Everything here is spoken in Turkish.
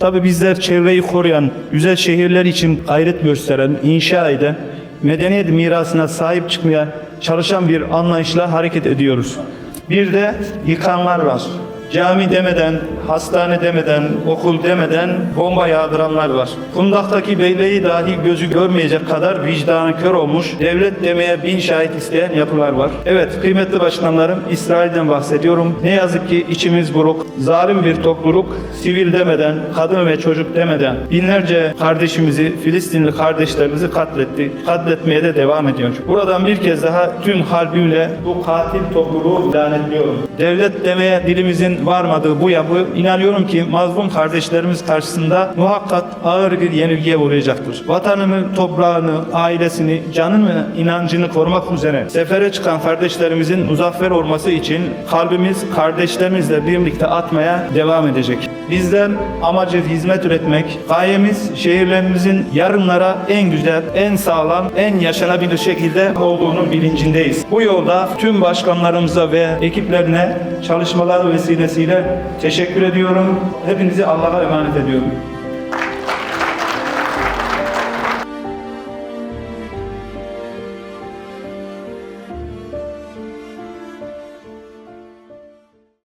Tabii bizler çevreyi koruyan, güzel şehirler için gayret gösteren, inşa eden, medeniyet mirasına sahip çıkmaya çalışan bir anlayışla hareket ediyoruz. Bir de yıkanlar var. Cami demeden, hastane demeden, okul demeden bomba yağdıranlar var. Kundaktaki beyleği dahi gözü görmeyecek kadar vicdanı kör olmuş, devlet demeye bin şahit isteyen yapılar var. Evet kıymetli başkanlarım İsrail'den bahsediyorum. Ne yazık ki içimiz buruk, zalim bir topluluk, sivil demeden, kadın ve çocuk demeden binlerce kardeşimizi, Filistinli kardeşlerimizi katletti. Katletmeye de devam ediyor. Buradan bir kez daha tüm kalbimle bu katil topluluğu lanetliyorum. Devlet demeye dilimizin varmadığı bu yapı inanıyorum ki mazlum kardeşlerimiz karşısında muhakkak ağır bir yenilgiye uğrayacaktır. Vatanını, toprağını, ailesini, canını ve inancını korumak üzere sefere çıkan kardeşlerimizin muzaffer olması için kalbimiz kardeşlerimizle birlikte atmaya devam edecek. Bizden amacı hizmet üretmek, gayemiz şehirlerimizin yarınlara en güzel, en sağlam, en yaşanabilir şekilde olduğunu bilincindeyiz. Bu yolda tüm başkanlarımıza ve ekiplerine çalışmaları vesilesiyle teşekkür ediyorum. Hepinizi Allah'a emanet ediyorum.